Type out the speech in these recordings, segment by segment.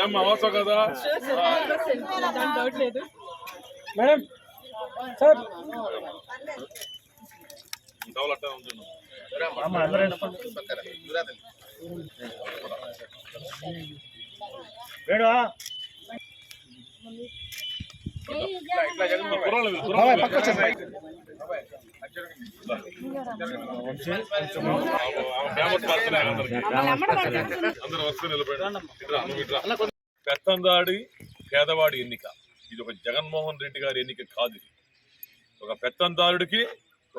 ఏమ్మా అవసరం కదా మేడం సార్ పెత్తందాడి పేదవాడి ఎన్నిక. ఇది ఒక జగన్మోహన్ రెడ్డి గారి ఎన్నిక కాదు ఒక పెత్తందారుడికి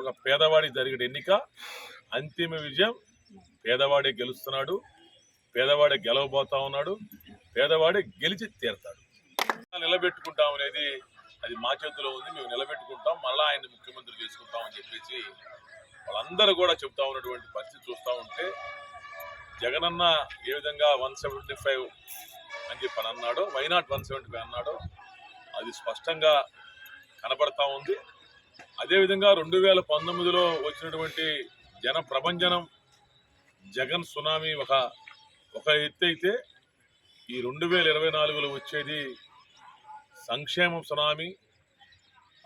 ఒక పేదవాడి జరిగిన ఎన్నిక అంతిమ విజయం పేదవాడే గెలుస్తున్నాడు పేదవాడే గెలవబోతా ఉన్నాడు పేదవాడే గెలిచి తీరతాడు. నిలబెట్టుకుంటాం అనేది అది మా చేతిలో ఉంది మేము నిలబెట్టుకుంటాం మళ్ళా ఆయన ముఖ్యమంత్రి చేసుకుంటాం అని చెప్పేసి వాళ్ళందరూ కూడా చెప్తా ఉన్నటువంటి పరిస్థితి చూస్తూ ఉంటే జగనన్న ఏ విధంగా వన్ సెవెంటీ ఫైవ్ అని చెప్పి అని అన్నాడో వైనాట్ వన్ సెవెంటీ ఫైవ్ అన్నాడో అది స్పష్టంగా కనపడతా ఉంది. అదేవిధంగా రెండు వేల పంతొమ్మిదిలో వచ్చినటువంటి జన ప్రభంజనం జగన్ సునామీ ఒక ఒక ఎత్తు అయితే ఈ రెండు వేల ఇరవై నాలుగులో వచ్చేది సంక్షేమం సునామీ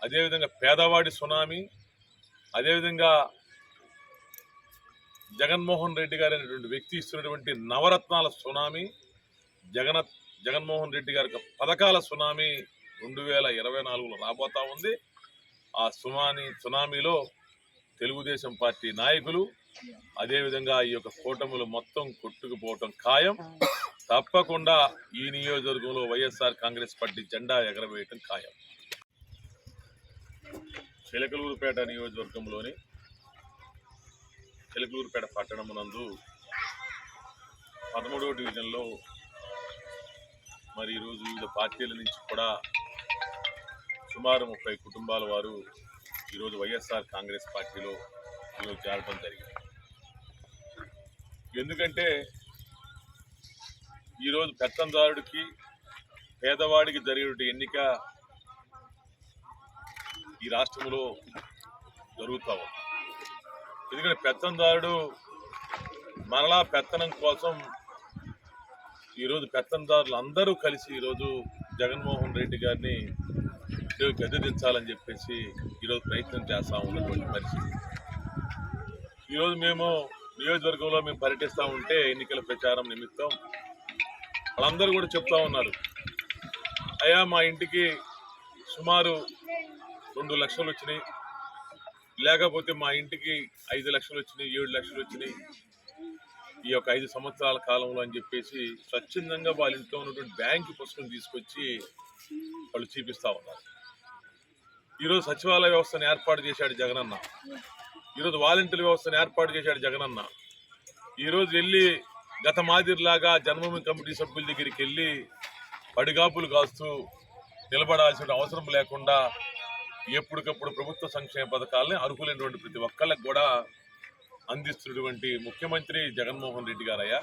అదేవిధంగా పేదవాడి సునామీ అదేవిధంగా జగన్మోహన్ రెడ్డి గారు అనేటువంటి వ్యక్తి ఇస్తున్నటువంటి నవరత్నాల సునామీ జగన జగన్మోహన్ రెడ్డి గారి పథకాల సునామీ రెండు వేల ఇరవై నాలుగులో రాబోతా ఉంది. ఆ సునామీ సునామీలో తెలుగుదేశం పార్టీ నాయకులు అదేవిధంగా ఈ యొక్క కూటములు మొత్తం కొట్టుకుపోవటం ఖాయం. తప్పకుండా ఈ నియోజకవర్గంలో వైఎస్ఆర్ కాంగ్రెస్ పార్టీ జెండా ఎగరవేయటం ఖాయం. చిలకలూరుపేట నియోజకవర్గంలోని చిలకలూరుపేట పట్టణమునందు పదమూడవ డివిజన్లో మరి ఈరోజు వివిధ పార్టీల నుంచి కూడా సుమారు ముప్పై కుటుంబాల వారు ఈరోజు వైఎస్ఆర్ కాంగ్రెస్ పార్టీలో ఈరోజు చేరడం జరిగింది. ఎందుకంటే ఈరోజు పెత్తందారుడికి పేదవాడికి జరిగిన ఎన్నిక ఈ రాష్ట్రంలో జరుగుతూ ఉంది. ఎందుకంటే పెత్తందారుడు మరలా పెత్తనం కోసం ఈరోజు పెత్తందారులు అందరూ కలిసి ఈరోజు జగన్మోహన్ రెడ్డి గారిని గద్దెదించాలని చెప్పేసి ఈరోజు ప్రయత్నం చేస్తా ఉన్నటువంటి పరిస్థితి. ఈరోజు మేము నియోజకవర్గంలో మేము పర్యటిస్తూ ఉంటే ఎన్నికల ప్రచారం నిమిత్తం వాళ్ళందరూ కూడా చెప్తా ఉన్నారు. అయా మా ఇంటికి సుమారు రెండు లక్షలు వచ్చినాయి లేకపోతే మా ఇంటికి ఐదు లక్షలు వచ్చినాయి ఏడు లక్షలు వచ్చినాయి ఈ యొక్క ఐదు సంవత్సరాల కాలంలో అని చెప్పేసి స్వచ్ఛందంగా వాళ్ళ ఇంట్లో ఉన్నటువంటి బ్యాంకు పుస్తకం తీసుకొచ్చి వాళ్ళు చూపిస్తా ఉన్నారు. ఈరోజు సచివాలయ వ్యవస్థను ఏర్పాటు చేశాడు జగనన్న. ఈరోజు వాలంటీర్ వ్యవస్థను ఏర్పాటు చేశాడు జగనన్న. ఈరోజు వెళ్ళి గత మాదిరిలాగా జన్మభూమి కమిటీ సభ్యుల దగ్గరికి వెళ్ళి పడిగాపులు కాస్తూ నిలబడాల్సిన అవసరం లేకుండా ఎప్పటికప్పుడు ప్రభుత్వ సంక్షేమ పథకాలని అర్హులైనటువంటి ప్రతి ఒక్కళ్ళకి కూడా అందిస్తున్నటువంటి ముఖ్యమంత్రి జగన్మోహన్ రెడ్డి గారయ్యా.